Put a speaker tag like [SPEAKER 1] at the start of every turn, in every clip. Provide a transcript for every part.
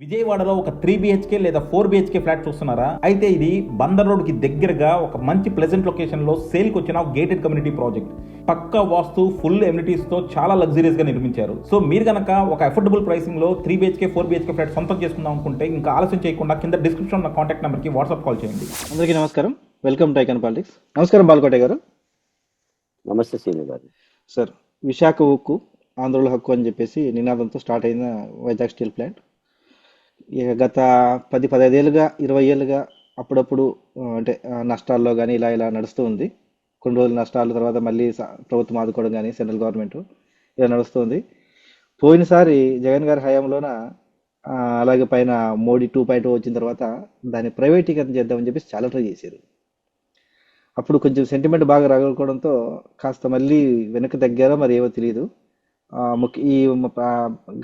[SPEAKER 1] విజయవాడలో ఒక three BHK లేదా ఫోర్ బిహెచ్కే ఫ్లాట్ చూస్తున్నారా? అయితే ఇది బందర్ రోడ్కి దగ్గరగా ఒక మంచి ప్లెజెంట్ లొకేషన్లో సేల్కి వచ్చిన గేటెడ్ కమ్యూనిటీ ప్రాజెక్ట్ పక్క వాస్తు ఫుల్ ఎమ్యూనిటీస్తో చాలా లగ్జరీస్గా నిర్మించారు. సో మీరు గనక ఒక affordable ప్రైసింగ్లో three BHK four BHK flat సొంతం చేసుకుందాం అనుకుంటే ఇంకా ఆలస్యం చేయకుండా కింద డిస్క్రిప్షన్ ఉన్న కాంటాక్ట్ నెంబర్కి వాట్సాప్ కాల్ చేయండి.
[SPEAKER 2] అందరికీ నమస్కారం. వెల్కమ్ టు ఐకాన్ పాలిటిక్స్ నమస్కారం బాలకోట గారు.
[SPEAKER 3] నమస్తే శ్రీను గారు.
[SPEAKER 2] సార్ విశాఖ ఉక్కు ఆంధ్రుల హక్కు అని చెప్పేసి నినాదంతో స్టార్ట్ అయిన వైజాగ్ స్టీల్ ప్లాంట్. గత పది పదహైదేళ్ళుగా ఇరవై ఏళ్ళుగా అప్పుడప్పుడు అంటే నష్టాల్లో కానీ ఇలా ఇలా నడుస్తూ ఉంది. కొన్ని రోజులు నష్టాల తర్వాత మళ్ళీ ప్రభుత్వం ఆదుకోవడం కానీ సెంట్రల్ గవర్నమెంట్ ఇలా నడుస్తుంది పోయినసారి జగన్ గారి హయాంలోన అలాగే పైన మోడీ టూ పాయింట్ వచ్చిన తర్వాత దాన్ని ప్రైవేటీకరణ చేద్దామని చెప్పేసి చాలా ట్రై చేశారు. అప్పుడు కొంచెం సెంటిమెంట్ బాగా రాగలుకోవడంతో కాస్త మళ్ళీ వెనక్కి తగ్గారో మరి ఏమో తెలియదు ముఖ్య ఈ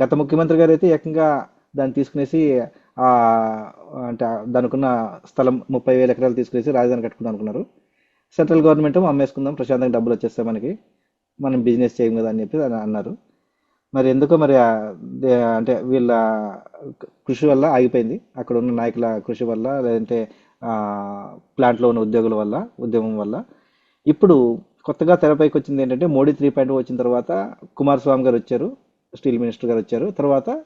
[SPEAKER 2] గత ముఖ్యమంత్రి గారు అయితే ఏకంగా దాన్ని తీసుకునేసి అంటే దానికున్న దానికి స్థలం ముప్పై వేల ఎకరాలు తీసుకునేసి రాజధాని కట్టుకుందాం అనుకున్నారు. సెంట్రల్ గవర్నమెంట్ అమ్మేసుకుందాం ప్రశాంతంగా డబ్బులు వచ్చేస్తాయి మనకి. మనం బిజినెస్ చేయం కదా అని చెప్పి అన్నారు. మరి ఎందుకో మరి దే- అంటే వీళ్ళ కృషి వల్ల ఆగిపోయింది. అక్కడ ఉన్న నాయకుల కృషి వల్ల లేదంటే ప్లాంట్లో ఉన్న ఉద్యోగుల వల్ల ఉద్యమం వల్ల. ఇప్పుడు కొత్తగా తెరపైకి వచ్చింది ఏంటంటే మోడీ త్రీ పాయింట్ వచ్చిన తర్వాత కుమారస్వామి గారు వచ్చారు స్టీల్ మినిస్టర్ గారు వచ్చారు. తర్వాత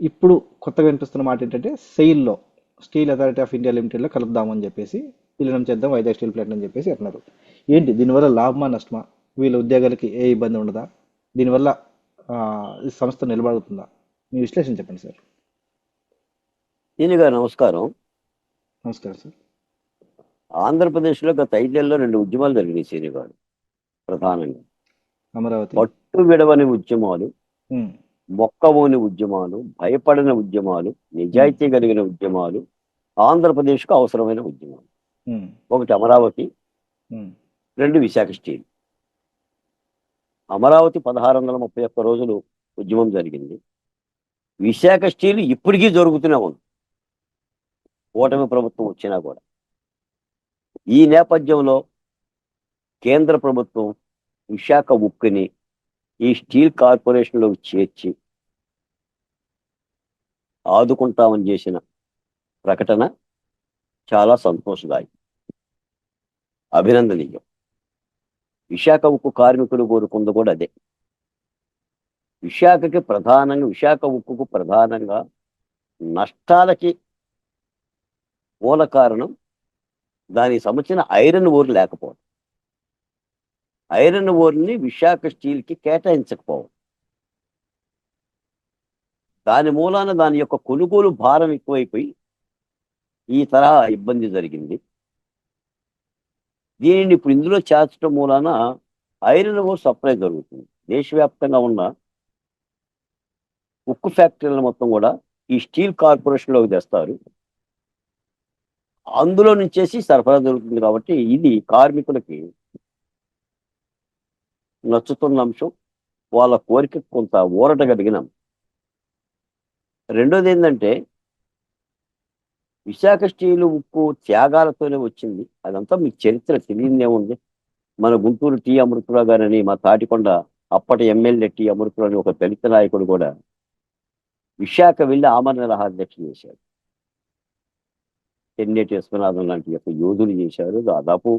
[SPEAKER 2] ఇప్పుడు కొత్తగా వినిపిస్తున్న మాట ఏంటంటే సెయిల్లో స్టీల్ అథారిటీ ఆఫ్ ఇండియా లిమిటెడ్లో కలుపుదామని చెప్పేసి విలీనం చేద్దాం వైజాగ్ స్టీల్ ప్లాంట్ అని చెప్పేసి అంటున్నారు. ఏంటి దీనివల్ల లాభమా నష్టమా? వీళ్ళ ఉద్యోగాలకి ఏ ఇబ్బంది ఉండదా? దీనివల్ల సంస్థ నిలబడుతుందా? మీ విశ్లేషణ చెప్పండి సార్.
[SPEAKER 3] గారు నమస్కారం.
[SPEAKER 2] నమస్కారం సార్.
[SPEAKER 3] ఆంధ్రప్రదేశ్లో గత ఐదేళ్ళలో రెండు ఉద్యమాలు జరిగినాయి శ్రీను గారు ప్రధానంగా.
[SPEAKER 2] అమరావతి.
[SPEAKER 3] పట్టు విడవని ఉద్యమాలు మొక్కవోని ఉద్యమాలు భయపడని ఉద్యమాలు నిజాయితీ కలిగిన ఉద్యమాలు ఆంధ్రప్రదేశ్కు అవసరమైన ఉద్యమాలు.
[SPEAKER 2] ఉమ్,
[SPEAKER 3] ఒకటి అమరావతి
[SPEAKER 2] ఉమ్,
[SPEAKER 3] రెండు విశాఖ స్టీల్. అమరావతి పదహారు వందల ముప్పై ఒక్క రోజులు ఉద్యమం జరిగింది. విశాఖ స్టీల్ ఇప్పటికీ జరుగుతూనే ఉంది. ఓటమి ప్రభుత్వం వచ్చినా కూడా. ఈ నేపథ్యంలో కేంద్ర ప్రభుత్వం విశాఖ ఉక్కుని ఈ స్టీల్ కార్పొరేషన్లోకి చేర్చి ఆదుకుంటామని చేసిన ప్రకటన చాలా సంతోషదాయకం. అభినందనీయం. విశాఖ ఉక్కు కార్మికులు కోరుకుంది కూడా అదే. విశాఖకి ప్రధానంగా విశాఖ ఉక్కుకు ప్రధానంగా నష్టాలకి మూల కారణం దానికి సంబంధించిన ఐరన్ ఓర్ లేకపోవడం. ఐరన్ ఓర్ని విశాఖ స్టీల్కి కేటాయించకపోవడం. దాని మూలాన దాని యొక్క కొనుగోలు భారం ఎక్కువైపోయి ఈ తరహా ఇబ్బంది జరిగింది. దీనిని ఇప్పుడు ఇందులో చేర్చడం మూలాన ఐరన్ ఓర్ సప్లై జరుగుతుంది. దేశవ్యాప్తంగా ఉన్న ఉక్కు ఫ్యాక్టరీలను మొత్తం కూడా ఈ స్టీల్ కార్పొరేషన్లోకి తెస్తారు. అందులో నుంచేసి సరఫరా జరుగుతుంది కాబట్టి ఇది కార్మికులకి నచ్చుతున్న అంశం వాళ్ళ కోరిక కొంత ఊరట కలిగినాం రెండోది ఏంటంటే విశాఖ స్టీలు ఉక్కు త్యాగాలతోనే వచ్చింది. అదంతా మీకు చరిత్ర తెలియదే ఉంది. మన గుంటూరు టి అమృతరావు గారని మా తాటికొండ అప్పటి ఎమ్మెల్యే టి అమృతరావు అని ఒక దళిత నాయకుడు కూడా విశాఖ వెళ్ళి ఆమరణ నిరాహారదీక్ష చేశాడు. ఎన్నేటి విశ్వనాథం లాంటి యొక్క యోధులు చేశారు. దాదాపు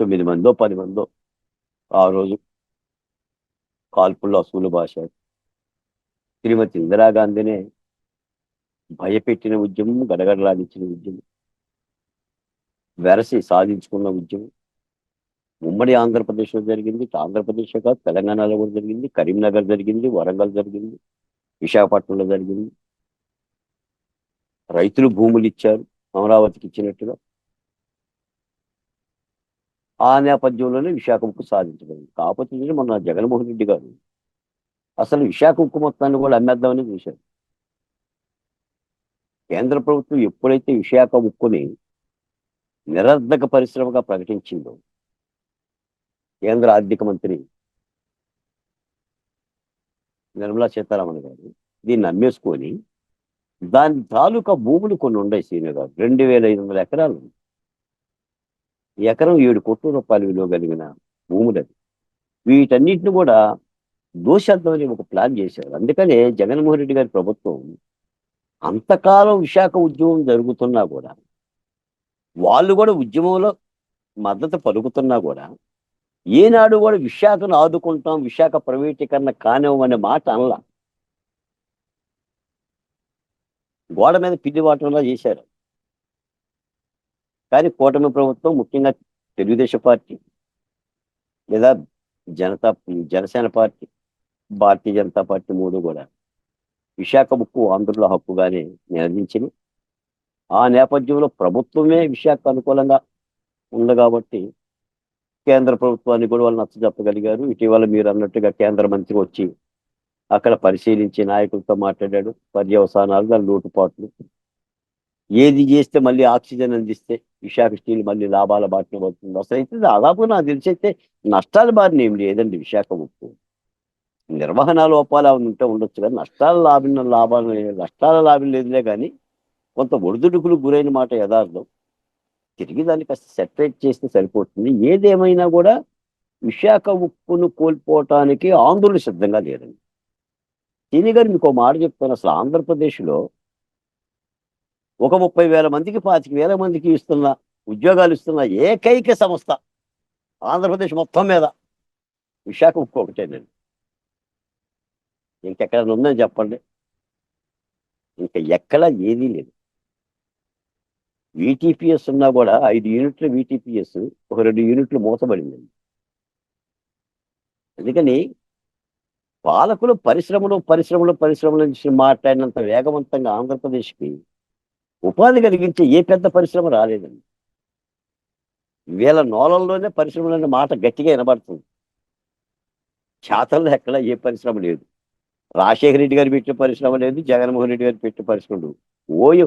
[SPEAKER 3] తొమ్మిది మందో పది మందో ఆ రోజు కాల్పుల్లో అసూలు భాష శ్రీమతి ఇందిరాగాంధీనే భయపెట్టిన ఉద్యమం గడగడలాడించిన ఉద్యమం వెరసి సాధించుకున్న ఉద్యమం. ఉమ్మడి ఆంధ్రప్రదేశ్లో జరిగింది ఆంధ్రప్రదేశ్ కాదు తెలంగాణలో కూడా జరిగింది కరీంనగర్ జరిగింది వరంగల్ జరిగింది విశాఖపట్నంలో జరిగింది. రైతులు భూములు ఇచ్చారు అమరావతికి ఇచ్చినట్టుగా ఆ నేపథ్యంలోనే విశాఖ ఉక్కు సాధించబడింది. కాకపోతే మొన్న జగన్మోహన్ రెడ్డి గారు అసలు విశాఖ ఉక్కు మొత్తాన్ని కూడా అమ్మేద్దామని చూశారు. కేంద్ర ప్రభుత్వం ఎప్పుడైతే విశాఖ ఉక్కుని నిరర్ధక పరిశ్రమగా ప్రకటించిందో కేంద్ర ఆర్థిక మంత్రి నిర్మలా సీతారామన్ గారు దీన్ని అమ్మేసుకొని దాని తాలూకా భూములు కొన్ని ఉన్నాయి సీనియర్ గారు. రెండు వేల ఐదు వందల ఎకరాలు ఉన్నాయి. ఎకరం ఏడు కోట్ల రూపాయల విలువ కలిగిన భూములది. వీటన్నిటిని కూడా దోషార్థమని ఒక ప్లాన్ చేశారు. అందుకనే జగన్మోహన్ రెడ్డి గారి ప్రభుత్వం అంతకాలం విశాఖ ఉద్యమం జరుగుతున్నా కూడా వాళ్ళు కూడా ఉద్యమంలో మద్దతు పలుకుతున్నా కూడా ఏనాడు కూడా విశాఖను ఆదుకుంటాం విశాఖ ప్రైవేటీకరణ కానివ్వమనే మాట అనలా. గోడ మీద పిల్లి వాటంలా చేశారు. కానీ కూటమి ప్రభుత్వం ముఖ్యంగా తెలుగుదేశం పార్టీ లేదా జనతా జనసేన పార్టీ భారతీయ జనతా పార్టీ మూడు కూడా విశాఖ ముక్కు ఆంధ్రుల హక్కుగానే నిలదించింది ఆ నేపథ్యంలో ప్రభుత్వమే విశాఖ అనుకూలంగా ఉంది కాబట్టి కేంద్ర ప్రభుత్వాన్ని కూడా వాళ్ళు నచ్చజెప్పగలిగారు. ఇటీవల మీరు అన్నట్టుగా కేంద్ర మంత్రి వచ్చి అక్కడ పరిశీలించి నాయకులతో మాట్లాడాడు. పర్యవసానాలు దాని లోటుపాట్లు ఏది చేస్తే మళ్ళీ ఆక్సిజన్ అందిస్తే విశాఖ స్టీల్ మళ్ళీ లాభాల బాటిన పడుతుంది. అసలు అయితే దాదాపు నాకు తెలిసి అయితే నష్టాల బారిన ఏం లేదండి విశాఖ ఉప్పు నిర్వహణ లోపాలు ఉంటే ఉండొచ్చు కానీ నష్టాల లాభం లాభాలు నష్టాల లాభం లేదులే కానీ కొంత ఒడిదుడుకులు గురైన మాట యథార్థం. తిరిగి దాన్ని కాస్త సెపరేట్ చేస్తే సరిపోతుంది. ఏదేమైనా కూడా విశాఖ ఉప్పును కోల్పోవటానికి ఆందోళన సిద్ధంగా లేదండి. దీని గారు మీకు మాట చెప్తాను. అసలు ఆంధ్రప్రదేశ్లో ఒక ముప్పై వేల మందికి పాతిక వేల మందికి ఇస్తున్న ఉద్యోగాలు ఇస్తున్న ఏకైక సంస్థ ఆంధ్రప్రదేశ్ మొత్తం మీద. విశాఖ ఉక్కు ఒకటేనండి ఇంకెక్కడ ఉందని చెప్పండి. ఇంకా ఎక్కడ ఏదీ లేదు. వీటీపీఎస్ ఉన్నా కూడా ఐదు యూనిట్ల వీటీపీఎస్ ఒక రెండు యూనిట్లు మూతబడిందండి అందుకని పాలకులు పరిశ్రమలు పరిశ్రమలు పరిశ్రమల నుంచి మాట్లాడినంత వేగవంతంగా ఆంధ్రప్రదేశ్కి ఉపాధి కలిగించే ఏ పెద్ద పరిశ్రమ రాలేదండి. వీళ్ళ నోలల్లోనే పరిశ్రమలు అనే మాట గట్టిగా వినబడుతుంది. చేతల్లో ఎక్కడ ఏ పరిశ్రమ లేదు. రాజశేఖర రెడ్డి గారు పెట్టిన పరిశ్రమ లేదు జగన్మోహన్ రెడ్డి గారు పెట్టిన పరిశ్రమ లేదు. ఓయూ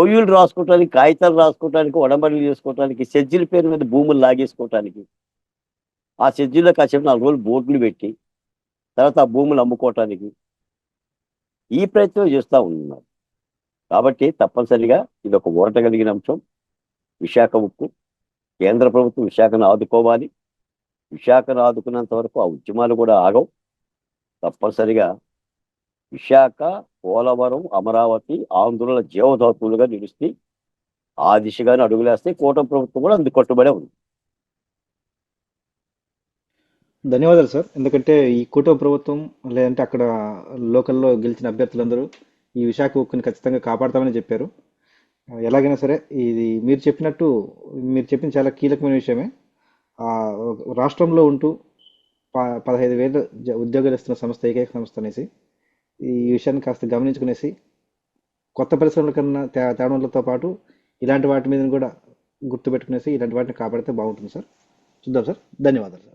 [SPEAKER 3] ఓయూలు రాసుకోవటానికి కాగితాలు రాసుకోవటానికి ఉడంబడిలు చేసుకోవటానికి సెజ్జుల పేరు మీద భూములు లాగేసుకోవటానికి ఆ సెజ్జుల్లో కాసేపు నాలుగు రోజులు బోర్డులు పెట్టి తర్వాత ఆ భూములు అమ్ముకోవటానికి ఈ ప్రయత్నం చేస్తూ ఉన్నారు. కాబట్టి తప్పనిసరిగా ఇది ఒక ఊరట కలిగిన అంశం. విశాఖ ఉక్కు కేంద్ర ప్రభుత్వం విశాఖను ఆదుకోవాలి. విశాఖను ఆదుకున్నంత వరకు ఆ ఉద్యమాలు కూడా ఆగవు. తప్పనిసరిగా విశాఖ పోలవరం అమరావతి ఆంధ్రుల జీవధాతువులుగా నిలుస్తే ఆ దిశగానే అడుగులేస్తే కూటమి ప్రభుత్వం కూడా అందుకు కట్టుబడే ఉంది.
[SPEAKER 2] ధన్యవాదాలు సార్. ఎందుకంటే ఈ కూటమి ప్రభుత్వం లేదంటే అక్కడ లోకల్లో గెలిచిన అభ్యర్థులందరూ ఈ విశాఖ ఉక్కుని ఖచ్చితంగా కాపాడతామని చెప్పారు. ఎలాగైనా సరే ఇది మీరు చెప్పినట్టు మీరు చెప్పిన చాలా కీలకమైన విషయమే. రాష్ట్రంలో ఉంటూ ప పదహైదు వేల జ- ఉద్యోగాలు ఇస్తున్న సంస్థ ఏకైక సంస్థ అనేసి ఈ విషయాన్ని కాస్త గమనించుకునేసి కొత్త పరిశ్రమల కన్నా తే తేవడంతో పాటు ఇలాంటి వాటి మీద కూడా గుర్తుపెట్టుకునేసి ఇలాంటి వాటిని కాపాడితే బాగుంటుంది సార్. చూద్దాం సార్. ధన్యవాదాలు సార్.